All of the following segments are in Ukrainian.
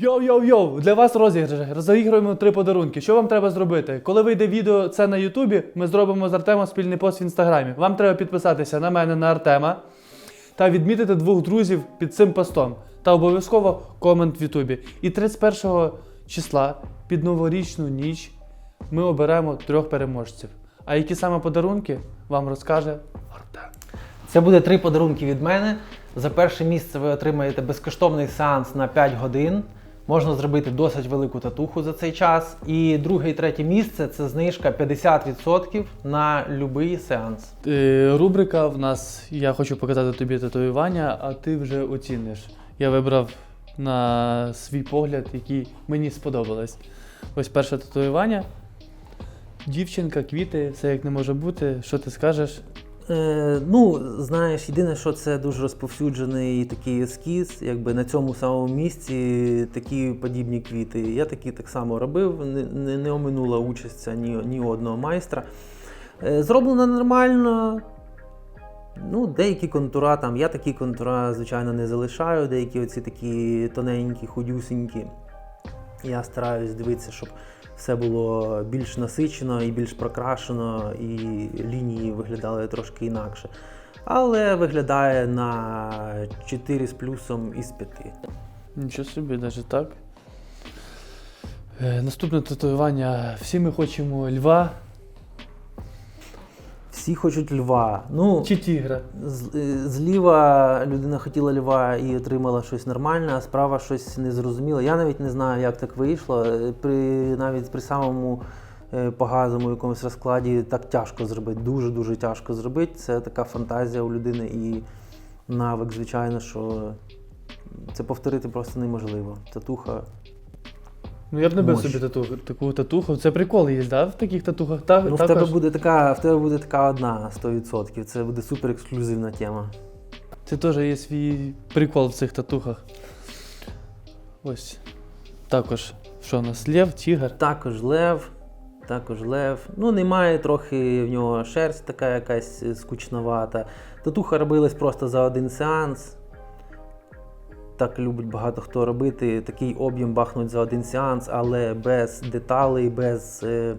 Йоу-йоу-йоу! Для вас розіграш. Розігруємо три подарунки. Що вам треба зробити? Коли вийде відео це на Ютубі, ми зробимо з Артемом спільний пост в інстаграмі. Вам треба підписатися на мене, на Артема та відмітити двох друзів під цим постом. Та обов'язково комент в Ютубі. І 31 числа під новорічну ніч ми оберемо трьох переможців. А які саме подарунки вам розкаже Артем. Це буде три подарунки від мене. За перше місце ви отримаєте безкоштовний сеанс на 5 годин. Можна зробити досить велику татуху за цей час. І друге і третє місце це знижка 50% на будь-який сеанс. Е, Рубрика в нас Я хочу показати тобі татуювання, а ти вже оціниш. Я вибрав на свій погляд, який мені сподобалось. Ось перше татуювання. Дівчинка, квіти, все як не може бути. Що ти скажеш? Е, ну, знаєш, єдине, що це дуже розповсюджений такий ескіз, якби на цьому самому місці такі подібні квіти. Я такі так само робив, не, не, оминула участь ні, ні одного майстра. Е, зроблено нормально. Ну, деякі контура там, я такі контура, звичайно, не залишаю, деякі оці такі тоненькі, худюсінькі. Я стараюсь дивитися, щоб все було більш насичено і більш прокрашено, і лінії виглядали трошки інакше. Але виглядає на 4 з плюсом із 5. Нічого собі, навіть так. Е, наступне татуювання. Всі ми хочемо льва Всі хочуть льва. Ну, чи тігра. з- е, зліва людина хотіла льва і отримала щось нормальне, а справа щось незрозуміле. Я навіть не знаю, як так вийшло. Е, При, навіть при самому е, погазому якомусь розкладі так тяжко зробити. Дуже-дуже тяжко зробити. Це така фантазія у людини і навик, звичайно, що це повторити просто неможливо. Татуха. Ну я б не бив собі тату, таку татуху. Це прикол є, да, в таких татухах? Та, Ну, в також. тебе буде така, в тебе буде така одна 100%. Це буде супер ексклюзивна тема. Це теж є свій прикол в цих татухах. Ось. Також, що у нас? Лев, тігр. Також лев, також лев. Ну, немає трохи в нього шерсть така якась е, скучновата. Татуха робилась просто за один сеанс. Так любить багато хто робити. Такий об'єм бахнуть за один сеанс, але без деталей, без е,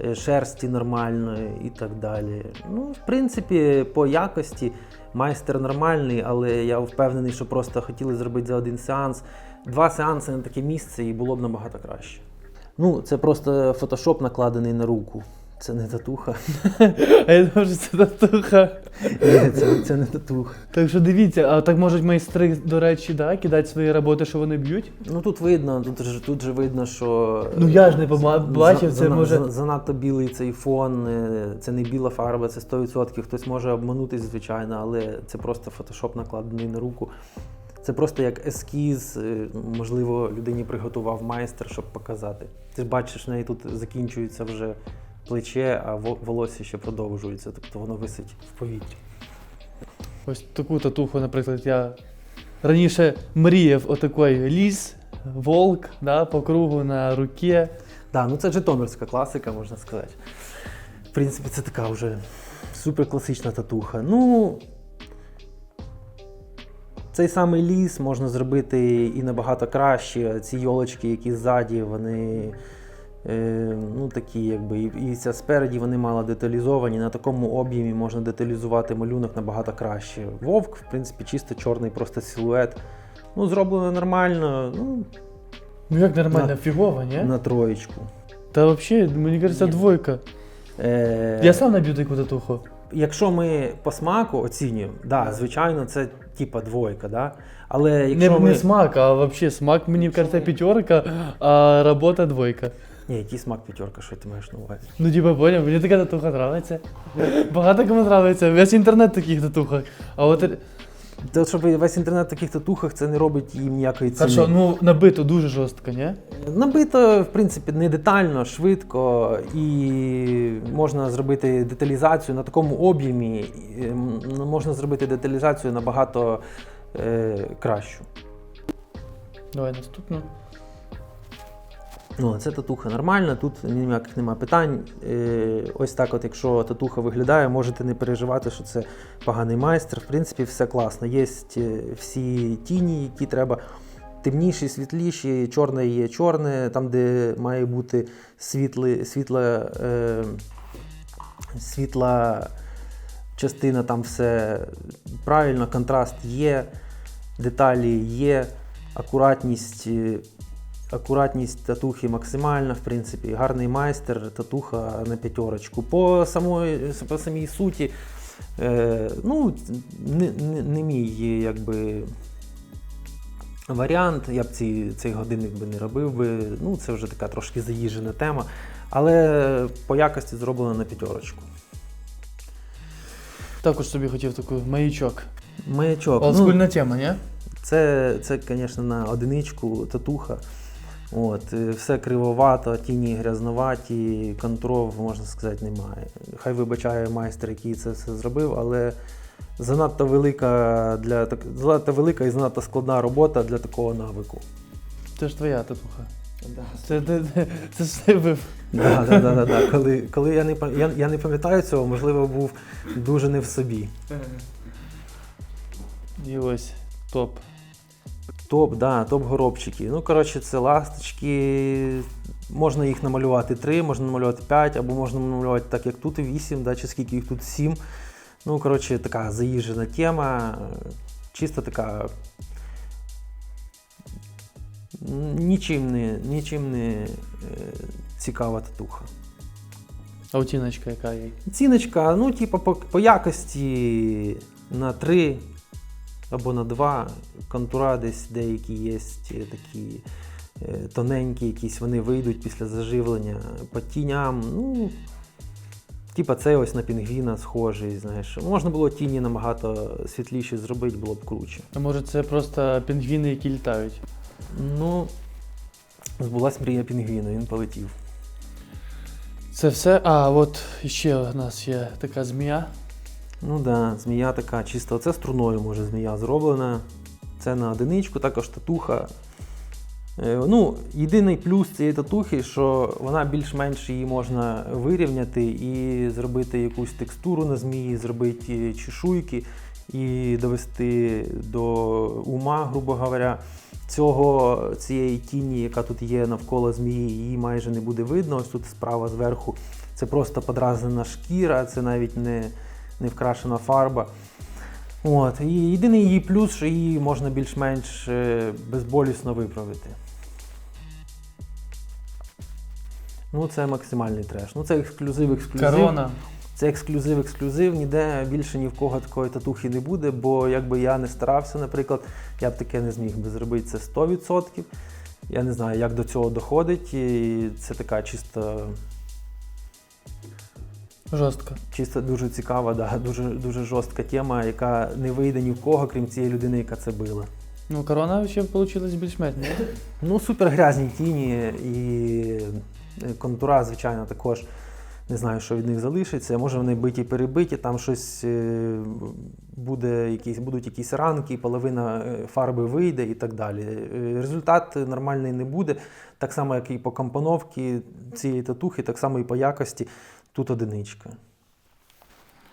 е, шерсті нормальної і так далі. Ну, в принципі, по якості майстер нормальний, але я впевнений, що просто хотіли зробити за один сеанс. Два сеанси на таке місце і було б набагато краще. Ну, це просто фотошоп накладений на руку. Це не татуха. А я думаю, що це татуха. Ні, це, це не татуха. Так що дивіться, а так можуть майстри, до речі, да, кидати свої роботи, що вони б'ють. Ну тут видно, тут же, тут же видно, що. Ну, я ж не пома- за- бачив, це може- за- Занадто білий цей фон, е, це не біла фарба, це 100%. Хтось може обманутись, звичайно, але це просто фотошоп накладений на руку. Це просто як ескіз, е, можливо, людині приготував майстер, щоб показати. Ти ж бачиш, в неї тут закінчується вже плече, а волосся ще продовжується, тобто воно висить в повітрі. Ось таку татуху, наприклад, я раніше мріяв отакий ліс, волк, да, по кругу на руці. Да, ну це житомирська класика, можна сказати. В принципі, це така вже супер класична татуха. Ну. Цей самий ліс можна зробити і набагато краще. Ці йолочки, які ззаді, вони ну, такі, якби, і, ця спереді вони мало деталізовані. На такому об'ємі можна деталізувати малюнок набагато краще. Вовк, в принципі, чисто чорний просто силует. Ну, зроблено нормально, ну, Ну як нормально, На- фігово, ні? на троєчку. Та взагалі, мені кажеться, Ні. двойка. Е, Я сам наб'ю таку татуху. Якщо ми по смаку оцінюємо, да, звичайно, це типа двойка, да? але якщо Не, ми... не смак, а взагалі смак мені кажеться п'ятерка, а робота двойка. Ні, який смак п'ятерка, що ти маєш на увазі? Ну, типа, поняв, мені така татуха нравиться. Багато кому нравиться. Весь інтернет в таких татухах. А от Те, щоб весь інтернет в таких татухах, це не робить їм ніякої ціни. хорошо, ну набито дуже жорстко, ні? Набито, в принципі, не детально, швидко, і можна зробити деталізацію на такому об'ємі, можна зробити деталізацію набагато е, кращу. Давай наступну. Ну, це татуха нормальна, тут ніяких нема питань. Е, ось так, от, якщо татуха виглядає, можете не переживати, що це поганий майстер. В принципі, все класно. Є е, всі тіні, які треба. темніші, світліші, чорне є чорне, там, де має бути світле, світла, е, світла частина, там все правильно, контраст є, деталі є, акуратність. Акуратність татухи максимальна, в принципі, гарний майстер, татуха на п'ятерочку. По самої, по самій суті, е, ну, не, не, не мій якби, варіант. Я б ці, цей годинник би не робив би. Ну, це вже така трошки заїжджена тема. Але по якості зроблено на п'ятерочку. Також собі хотів таку маячок. Маячок. ну, тема, ні? Це, це, звісно, на одиничку татуха. От, е, все кривовато, тіні грязноваті, контров, можна сказати, немає. Хай вибачає майстер, який це все зробив, але занадто велика для так- занадто велика і занадто складна робота для такого навику. Це ж твоя татуха. Це, це, це, це ж ти вив. Да, да, да, да, да. Коли, коли я не я, я не пам'ятаю цього, можливо, був дуже не в собі. І ось топ. Топ, да, топ-горобчики. Ну, коротше, це ласточки. Можна їх намалювати 3, можна намалювати 5, або можна намалювати так, як тут 8, да, чи скільки їх тут 7. Ну, коротше, така заїжджена тема. Чисто така. Нічим не, нічим не е, цікава татуха. А оціночка яка їй? Ціночка, ну, типу, по, по якості на 3 або на 2. Контура десь деякі є такі е, тоненькі, якісь вони вийдуть після заживлення. По тіням, ну. Типа це ось на пінгвіна схожий, знаєш. Можна було тіні набагато світліші зробити, було б круче. А може це просто пінгвіни, які літають? Ну, збулась мрія пінгвіна, він полетів. Це все. А, от ще у нас є така змія. Ну да, змія така чисто. Це струною може змія зроблена. Це на одиничку, також татуха. Е, Ну, єдиний плюс цієї татухи, що вона більш-менш її можна вирівняти і зробити якусь текстуру на змії, зробити чешуйки і довести до ума, грубо говоря. Цього, цієї тіні, яка тут є навколо змії, її майже не буде видно. Ось тут справа зверху. Це просто подразнена шкіра, це навіть не, не вкрашена фарба. От. І єдиний її плюс, що її можна більш-менш е, безболісно виправити. Ну, це максимальний треш. Ну, це ексклюзив, ексклюзив. Корона. Це ексклюзив, ексклюзив. Ніде більше ні в кого такої татухи не буде, бо якби я не старався, наприклад, я б таке не зміг би зробити це 100%. Я не знаю, як до цього доходить. І це така чисто Жорстко. Чисто дуже цікава, да, дуже, дуже жорстка тема, яка не вийде ні в кого, крім цієї людини, яка це била. Ну, корона ще вийшла більш-менш, ні? Ну, супер грязні тіні і контура, звичайно, також не знаю, що від них залишиться. Може вони биті перебиті, там щось е, буде, якісь, будуть якісь ранки, половина е, фарби вийде і так далі. Е, Результат нормальний не буде. Так само, як і по компоновці цієї татухи, так само і по якості. Тут одиничка.